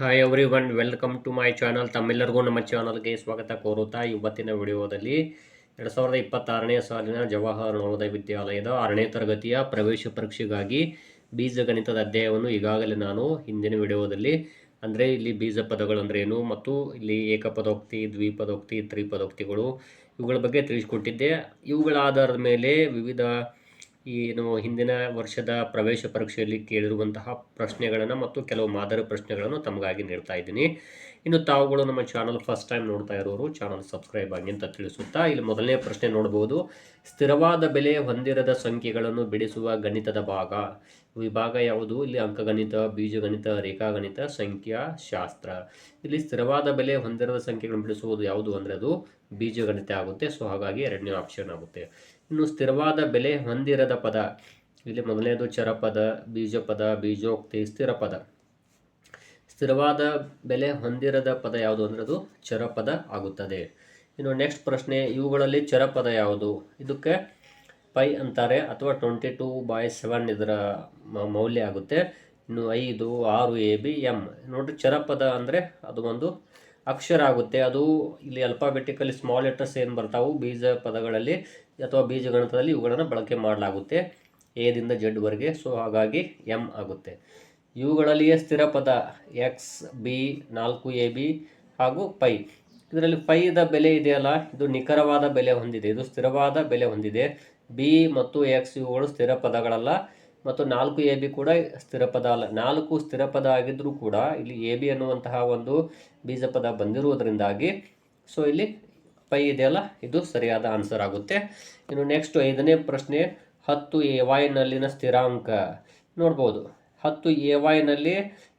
Hi everyone welcome to my channel ತಮ್ಮೆಲ್ಲರಿಗೂ ನಮ್ಮ ಚಾನಲ್ಗೆ ಸ್ವಾಗತ ಕೋರುತ್ತಾ ಇವತ್ತಿನ ವಿಡಿಯೋದಲ್ಲಿ ಎರಡು ಸಾವಿರದ ಇಪ್ಪತ್ತಾರನೇ ಸಾಲಿನ ಜವಾಹರ್ ನವೋದಯ ವಿದ್ಯಾಲಯದ ಆರನೇ ತರಗತಿಯ ಪ್ರವೇಶ ಪರೀಕ್ಷೆಗಾಗಿ ಬೀಜಗಣಿತದ ಅಧ್ಯಾಯವನ್ನು ಈಗಾಗಲೇ ನಾನು ಹಿಂದಿನ ವಿಡಿಯೋದಲ್ಲಿ, ಅಂದರೆ ಇಲ್ಲಿ ಬೀಜ ಪದಗಳು ಅಂದ್ರೆ ಏನು ಮತ್ತು ಇಲ್ಲಿ ಏಕಪದೋಕ್ತಿ, ದ್ವಿಪದೋಕ್ತಿ, ತ್ರಿಪದೋಕ್ತಿಗಳು ಇವುಗಳ ಬಗ್ಗೆ ತಿಳಿಸಿಕೊಟ್ಟಿದ್ದೆ. ಇವುಗಳ ಆಧಾರದ ಮೇಲೆ ವಿವಿಧ ಏನು ಹಿಂದಿನ ವರ್ಷದ ಪ್ರವೇಶ ಪರೀಕ್ಷೆಯಲ್ಲಿ ಕೇಳಿರುವಂತಹ ಪ್ರಶ್ನೆಗಳನ್ನು ಮತ್ತು ಕೆಲವು ಮಾದರಿ ಪ್ರಶ್ನೆಗಳನ್ನು ತಮಗಾಗಿ ನೀಡ್ತಾ ಇದ್ದೀನಿ. ಇನ್ನು ತಾವುಗಳು ನಮ್ಮ ಚಾನಲ್ ಫಸ್ಟ್ ಟೈಮ್ ನೋಡ್ತಾ ಇರೋರು, ಚಾನಲ್ ಸಬ್ಸ್ಕ್ರೈಬ್ ಆಗಿ ಅಂತ ತಿಳಿಸುತ್ತಾ, ಇಲ್ಲಿ ಮೊದಲನೇ ಪ್ರಶ್ನೆ ನೋಡಬಹುದು ಸ್ಥಿರವಾದ ಬೆಲೆ ಹೊಂದಿರದ ಸಂಖ್ಯೆಗಳನ್ನು ಬಿಡಿಸುವ ಗಣಿತದ ಭಾಗ. ವಿಭಾಗ ಯಾವುದು? ಇಲ್ಲಿ ಅಂಕಗಣಿತ, ಬೀಜಗಣಿತ, ರೇಖಾಗಣಿತ, ಸಂಖ್ಯಾ ಶಾಸ್ತ್ರ. ಇಲ್ಲಿ ಸ್ಥಿರವಾದ ಬೆಲೆ ಹೊಂದಿರದ ಸಂಖ್ಯೆಗಳನ್ನು ಬಿಡಿಸುವುದು ಯಾವುದು ಅಂದರೆ ಅದು ಬೀಜಗಣಿತ ಆಗುತ್ತೆ. ಸೊ ಹಾಗಾಗಿ ಎರಡನೇ ಆಪ್ಷನ್ ಆಗುತ್ತೆ. ಇನ್ನು ಸ್ಥಿರವಾದ ಬೆಲೆ ಹೊಂದಿರದ ಪದ. ಇಲ್ಲಿ ಮೊದಲನೇದು ಚರಪದ, ಬೀಜಪದ, ಬೀಜೋಕ್ತಿ ಸ್ಥಿರ ಪದ ಸ್ಥಿರವಾದ ಬೆಲೆ ಹೊಂದಿರದ ಪದ ಯಾವುದು ಅಂದರೆ ಅದು ಚರಪದ ಆಗುತ್ತದೆ. ಇನ್ನು ನೆಕ್ಸ್ಟ್ ಪ್ರಶ್ನೆ, ಇವುಗಳಲ್ಲಿ ಚರಪದ ಯಾವುದು? ಇದಕ್ಕೆ ಪೈ ಅಂತಾರೆ, ಅಥವಾ ಟ್ವೆಂಟಿ ಟೂ ಬೈ ಸೆವೆನ್ ಇದರ ಮೌಲ್ಯ ಆಗುತ್ತೆ. ಇನ್ನು ಐದು, ಆರು, ಎ, ಬಿ, ಎಂ. ನೋಡಿರಿ, ಚರಪದ ಅಂದರೆ ಅದು ಒಂದು ಅಕ್ಷರ ಆಗುತ್ತೆ. ಅದು ಇಲ್ಲಿ ಅಲ್ಫಾಬೆಟಿಕಲಿ ಸ್ಮಾಲ್ ಲೆಟರ್ಸ್ ಏನು ಬರ್ತಾವೆ? ಬೀಜ ಪದಗಳಲ್ಲಿ ಅಥವಾ ಬೀಜಗಣಿತದಲ್ಲಿ ಇವುಗಳನ್ನು ಬಳಕೆ ಮಾಡಲಾಗುತ್ತೆ. ಎದಿಂದ ಜೆಡ್ವರೆಗೆ ಸೊ ಹಾಗಾಗಿ ಎಂ ಆಗುತ್ತೆ. ಇವುಗಳಲ್ಲಿಯೇ ಸ್ಥಿರ ಪದ ಎಕ್ಸ್ ಬಿ ನಾಲ್ಕು ಎ ಬಿ ಹಾಗೂ ಪೈ. ಇದರಲ್ಲಿ ಪೈದ ಬೆಲೆ ಇದೆಯಲ್ಲ? ಇದು ನಿಖರವಾದ ಬೆಲೆ ಹೊಂದಿದೆ. ಇದು ಸ್ಥಿರವಾದ ಬೆಲೆ ಹೊಂದಿದೆ. ಬಿ ಮತ್ತು ಎಕ್ಸ್ ಇವುಗಳು ಸ್ಥಿರ ಪದಗಳಲ್ಲ. ಮತ್ತು ನಾಲ್ಕು ಎ ಬಿ ಕೂಡ ಸ್ಥಿರಪದ ಅಲ್ಲ. ನಾಲ್ಕು ಸ್ಥಿರಪದ ಆಗಿದ್ದರೂ ಕೂಡ ಇಲ್ಲಿ ಎ ಬಿ ಅನ್ನುವಂತಹ ಒಂದು ಬೀಜ ಪದ ಬಂದಿರುವುದರಿಂದಾಗಿ ಸೊ ಇಲ್ಲಿ ಪೈ ಇದೆಯಲ್ಲ ಇದು ಸರಿಯಾದ ಆನ್ಸರ್ ಆಗುತ್ತೆ. ಇನ್ನು ನೆಕ್ಸ್ಟ್ ಐದನೇ ಪ್ರಶ್ನೆ, ಹತ್ತು ಎ ವಾಯ್ನಲ್ಲಿನ ಸ್ಥಿರಾಂಕ. ನೋಡ್ಬೋದು, ಹತ್ತು ಎ ವಾಯ್ನಲ್ಲಿ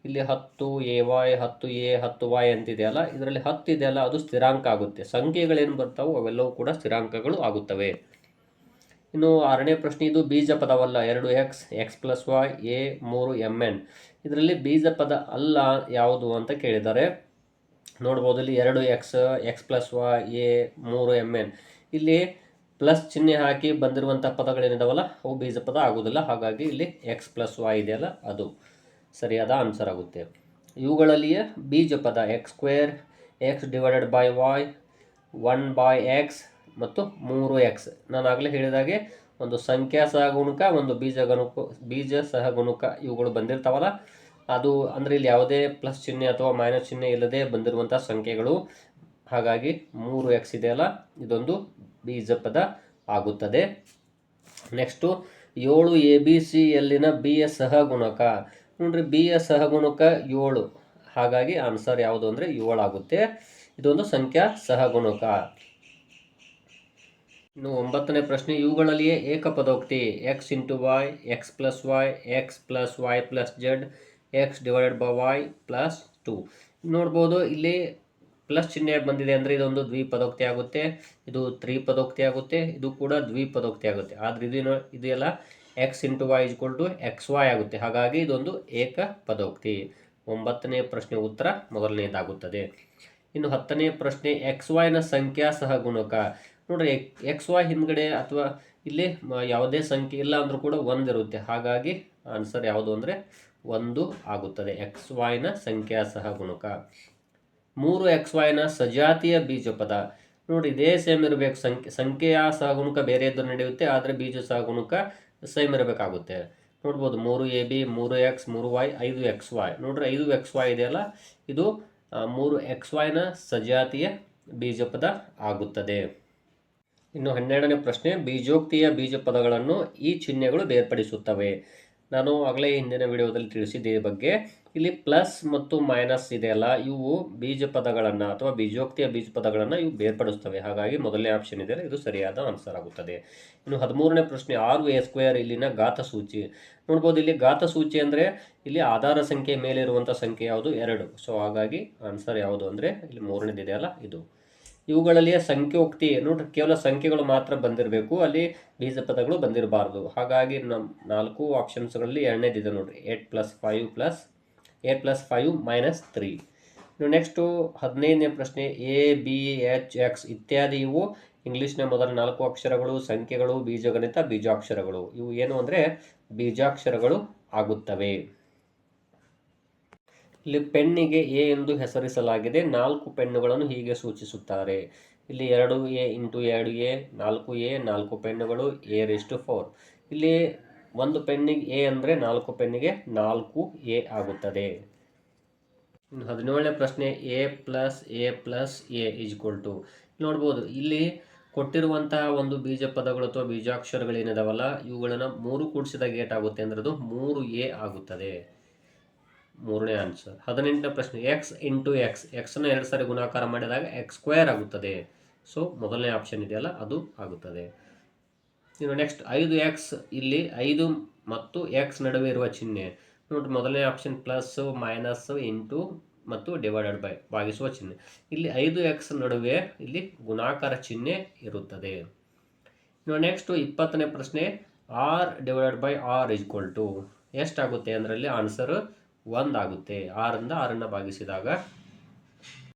ಇಲ್ಲಿ ಹತ್ತು ಎ ವೈ, ಹತ್ತು ಎ, ಹತ್ತು ವೈ ಅಂತಿದೆಯಲ್ಲ ಇದರಲ್ಲಿ ಹತ್ತು ಇದೆಯಲ್ಲ ಅದು ಸ್ಥಿರಾಂಕ ಆಗುತ್ತೆ. ಸಂಖ್ಯೆಗಳೇನು ಬರ್ತಾವೋ ಅವೆಲ್ಲವೂ ಕೂಡ ಸ್ಥಿರಾಂಕಗಳು ಆಗುತ್ತವೆ. ಇನ್ನು ಆರನೇ ಪ್ರಶ್ನೆ ಇದು ಬೀಜ ಪದವಲ್ಲ ಎರಡು x x plus y a ಮೂರು ಎಂ ಎನ್ ಇದರಲ್ಲಿ ಬೀಜ ಪದ ಅಲ್ಲ ಯಾವುದು ಅಂತ ಕೇಳಿದ್ದಾರೆ. ನೋಡ್ಬೋದು ಇಲ್ಲಿ ಎರಡು x x plus y a ಮೂರು ಎಂ ಎನ್ ಇಲ್ಲಿ ಪ್ಲಸ್ ಚಿಹ್ನೆ ಹಾಕಿ ಬಂದಿರುವಂಥ ಪದಗಳೇನಿದಾವಲ್ಲ, ಅವು ಬೀಜ ಪದ ಆಗೋದಿಲ್ಲ ಹಾಗಾಗಿ ಇಲ್ಲಿ ಎಕ್ಸ್ ಪ್ಲಸ್ ವೈ ಇದೆಯಲ್ಲ, ಅದು ಸರಿಯಾದ ಆನ್ಸರ್ ಆಗುತ್ತೆ. ಇವುಗಳಲ್ಲಿಯೇ ಬೀಜ ಪದ x square x divided by y one by x ಮತ್ತು ಮೂರು ಎಕ್ಸ್ ನಾನು ಆಗಲೇ ಹೇಳಿದಾಗೆ ಒಂದು ಸಂಖ್ಯಾ ಸಹಗುಣಕ ಒಂದು ಬೀಜ ಗಣಕ ಬೀಜ ಸಹಗುಣಕ ಇವುಗಳು ಬಂದಿರ್ತಾವಲ್ಲ, ಅದು ಅಂದರೆ ಇಲ್ಲಿ ಯಾವುದೇ ಪ್ಲಸ್ ಚಿಹ್ನೆ ಅಥವಾ ಮೈನಸ್ ಚಿಹ್ನೆ ಇಲ್ಲದೆ ಬಂದಿರುವಂಥ ಸಂಖ್ಯೆಗಳು. ಹಾಗಾಗಿ ಮೂರು ಎಕ್ಸ್ ಇದೆಯಲ್ಲ ಇದೊಂದು ಬೀಜ ಪದ ಆಗುತ್ತದೆ. ನೆಕ್ಸ್ಟು ಏಳು ಎ ಬಿ ಸಿಯಲ್ಲಿನ ಬಿ ಯ ಸಹಗುಣಕ ನೋಡ್ರಿ ಬಿ ಯ ಸಹಗುಣಕ ಏಳು. ಹಾಗಾಗಿ ಆನ್ಸರ್ ಯಾವುದು ಅಂದರೆ ಏಳಾಗುತ್ತೆ. ಇದೊಂದು ಸಂಖ್ಯಾ ಸಹಗುಣಕ ಇನ್ನು ಒಂಬತ್ತನೇ ಪ್ರಶ್ನೆ, ಇವುಗಳಲ್ಲಿಯೇ ಏಕಪದೋಕ್ತಿ x into y x plus y x plus y plus z x divided by y plus two ನೋಡ್ಬೋದು, ಇಲ್ಲಿ ಪ್ಲಸ್ ಚಿಹ್ನೆ ಬಂದಿದೆ ಅಂದರೆ ಇದೊಂದು ದ್ವಿಪದೋಕ್ತಿ ಆಗುತ್ತೆ, ಇದು ತ್ರಿಪದೋಕ್ತಿ ಆಗುತ್ತೆ, ಇದು ಕೂಡ ದ್ವಿಪದೋಕ್ತಿ ಆಗುತ್ತೆ. ಆದರೆ ಇದು ಇದೆಯಲ್ಲ x into y is equal to x y ಆಗುತ್ತೆ. ಹಾಗಾಗಿ ಇದೊಂದು ಏಕ ಪದೋಕ್ತಿ ಒಂಬತ್ತನೇ ಪ್ರಶ್ನೆ ಉತ್ತರ ಮೊದಲನೇದಾಗುತ್ತದೆ. ಇನ್ನು ಹತ್ತನೇ ಪ್ರಶ್ನೆ ಎಕ್ಸ್ ವೈನ ಸಂಖ್ಯಾ ಸಹಗುಣಕ. ನೋಡ್ರಿ ಎಕ್ಸ್ ವೈ ಹಿಂದ್ಗಡೆ ಅಥವಾ ಇಲ್ಲಿ ಯಾವುದೇ ಸಂಖ್ಯೆ ಇಲ್ಲ ಅಂದರೂ ಕೂಡ ಒಂದಿರುತ್ತೆ ಹಾಗಾಗಿ ಆನ್ಸರ್ ಯಾವುದು ಅಂದರೆ ಒಂದು ಆಗುತ್ತದೆ. ಎಕ್ಸ್ ವೈನ ಸಂಖ್ಯಾ ಸಹಗುಣಕ ಮೂರು ಎಕ್ಸ್ನ ಸಜಾತಿಯ ಬೀಜಪದ. ನೋಡಿ ಇದೇ ಸೇಮ್ ಇರಬೇಕು. ಸಂಖ್ಯೆ, ಸಂಖ್ಯೆಯ ಸಹಗುಣಕ ಬೇರೆ ಇದ್ದು ನಡೆಯುತ್ತೆ, ಆದರೆ ಬೀಜ ಸಹಗುಣಕ ಸೇಮ್ ಇರಬೇಕಾಗುತ್ತೆ. ನೋಡ್ಬೋದು, ಮೂರು ಎ ಬಿ ಮೂರು ಎಕ್ಸ್ ಮೂರು ವೈ ಐದು ಎಕ್ಸ್ ವೈ ನೋಡ್ರಿ, ಐದು ಎಕ್ಸ್ ವೈ ಇದೆಯಲ್ಲ ಇದು ಮೂರು ಎಕ್ಸ್ ವೈನ ಸಜಾತಿಯ ಬೀಜಪದ ಆಗುತ್ತದೆ. ಇನ್ನು ಹನ್ನೆರಡನೇ ಪ್ರಶ್ನೆ, ಬೀಜೋಕ್ತಿಯ ಬೀಜ ಪದಗಳನ್ನು ಈ ಚಿಹ್ನೆಗಳು ಬೇರ್ಪಡಿಸುತ್ತವೆ. ನಾನು ಆಗಲೇ ಹಿಂದಿನ ವಿಡಿಯೋದಲ್ಲಿ ತಿಳಿಸಿದ್ದೆ ಬಗ್ಗೆ. ಇಲ್ಲಿ ಪ್ಲಸ್ ಮತ್ತು ಮೈನಸ್ ಇದೆಯಲ್ಲ ಇವು ಬೀಜ ಪದಗಳನ್ನು ಅಥವಾ ಬೀಜೋಕ್ತಿಯ ಬೀಜ ಪದಗಳನ್ನು ಇವು ಬೇರ್ಪಡಿಸ್ತವೆ ಹಾಗಾಗಿ ಮೊದಲನೇ ಆಪ್ಷನ್ ಇದೆಯಲ್ಲ ಇದು ಸರಿಯಾದ ಆನ್ಸರ್ ಆಗುತ್ತದೆ. ಇನ್ನು ಹದಿಮೂರನೇ ಪ್ರಶ್ನೆ ಆರು ಎ ಸ್ಕ್ವೇರ್ ಇಲ್ಲಿನ ಗಾತ ಸೂಚಿ. ನೋಡ್ಬೋದು ಇಲ್ಲಿ ಗಾತ ಸೂಚಿ ಅಂದರೆ ಇಲ್ಲಿ ಆಧಾರ ಸಂಖ್ಯೆ ಮೇಲೆ ಇರುವಂಥ ಸಂಖ್ಯೆ ಯಾವುದು? ಎರಡು. ಸೊ ಹಾಗಾಗಿ ಆನ್ಸರ್ ಯಾವುದು ಅಂದರೆ ಇಲ್ಲಿ ಮೂರನೇದಿದೆಯಲ್ಲ ಇದು. ಇವುಗಳಲ್ಲಿಯೇ ಸಂಖ್ಯೋಕ್ತಿ ನೋಡ್ರಿ ಕೇವಲ ಸಂಖ್ಯೆಗಳು ಮಾತ್ರ ಬಂದಿರಬೇಕು. ಅಲ್ಲಿ ಬೀಜ ಪದಗಳು ಬಂದಿರಬಾರ್ದು. ಹಾಗಾಗಿ ನಮ್ಮ ನಾಲ್ಕು ಆಪ್ಷನ್ಸ್ಗಳಲ್ಲಿ ಎರಡನೇದಿದೆ ನೋಡ್ರಿ. Eight plus five plus eight plus five minus three next ಹದಿನೈದನೇ ಪ್ರಶ್ನೆ ಎ ಬಿ ಎಚ್ ಎಕ್ಸ್ ಇತ್ಯಾದಿ ಇವು ಇಂಗ್ಲೀಷ್ನ ಮೊದಲ ನಾಲ್ಕು ಅಕ್ಷರಗಳು, ಸಂಖ್ಯೆಗಳು, ಬೀಜಗಣಿತ ಬೀಜಾಕ್ಷರಗಳು. ಇವು ಏನು ಅಂದರೆ ಬೀಜಾಕ್ಷರಗಳು ಆಗುತ್ತವೆ. ಇಲ್ಲಿ ಪೆನ್ನಿಗೆ ಎ ಎಂದು ಹೆಸರಿಸಲಾಗಿದೆ. ನಾಲ್ಕು ಪೆನ್ನುಗಳನ್ನು ಹೀಗೆ ಸೂಚಿಸುತ್ತಾರೆ. ಇಲ್ಲಿ ಎರಡು ಎ ಇಂಟು ಎರಡು ಎ, ನಾಲ್ಕು ಎ, ನಾಲ್ಕು ಪೆನ್ನುಗಳು, ಎ ರೆಸ್ಟು ಫೋರ್. ಇಲ್ಲಿ ಒಂದು ಪೆನ್ನಿಗೆ ಎ ಅಂದರೆ ನಾಲ್ಕು ಪೆನ್ನಿಗೆ ನಾಲ್ಕು ಎ ಆಗುತ್ತದೆ. ಹದಿನೇಳನೇ ಪ್ರಶ್ನೆ, a plus a plus a equal to. ನೋಡ್ಬೋದು, ಇಲ್ಲಿ ಕೊಟ್ಟಿರುವಂತಹ ಒಂದು ಬೀಜ ಪದಗಳು ಅಥವಾ ಬೀಜಾಕ್ಷರಗಳೇನಿದಾವಲ್ಲ ಇವುಗಳನ್ನು ಮೂರು ಕೂಡಿಸಿದಾಗ ಏಟಾಗುತ್ತೆ ಅಂದ್ರೆ ಅದು ಮೂರು ಎ ಆಗುತ್ತದೆ. ಮೂರನೇ ಆನ್ಸರ್ ಹದಿನೆಂಟನೇ ಪ್ರಶ್ನೆ. ಎಕ್ಸ್ ಇಂಟು ಎಕ್ಸ್ ಎಕ್ಸ್ನ ಎರಡು ಸಾರಿ ಗುಣಾಕಾರ ಮಾಡಿದಾಗ ಎಕ್ಸ್ ಸ್ಕ್ವೇರ್ ಆಗುತ್ತದೆ. ಸೊ ಮೊದಲನೇ ಆಪ್ಷನ್ ಇದೆಯಲ್ಲ, ಅದು ಆಗುತ್ತದೆ. ಇನ್ನು ನೆಕ್ಸ್ಟ್ ಐದು ಎಕ್ಸ್ ಇಲ್ಲಿ, ಐದು ಮತ್ತು ಎಕ್ಸ್ ನಡುವೆ ಇರುವ ಚಿಹ್ನೆ. ನೋಡಿ ಮೊದಲನೇ ಆಪ್ಷನ್ ಪ್ಲಸ್ ಮೈನಸ್ ಇಂಟು ಮತ್ತು ಡಿವೈಡೆಡ್ ಬೈ ಭಾಗಿಸುವ ಚಿಹ್ನೆ. ಇಲ್ಲಿ ಐದು ಎಕ್ಸ್ ನಡುವೆ ಇಲ್ಲಿ ಗುಣಾಕಾರ ಚಿಹ್ನೆ ಇರುತ್ತದೆ. ಇನ್ನು ನೆಕ್ಸ್ಟು ಇಪ್ಪತ್ತನೇ ಪ್ರಶ್ನೆ. R divided by r is equal to ಎಷ್ಟಾಗುತ್ತೆ ಅದರಲ್ಲಿ ಆನ್ಸರ್ ಒಂದಾಗುತ್ತೆ. ಆರಿಂದ ಆರನ್ನು ಭಾಗಿಸಿದಾಗ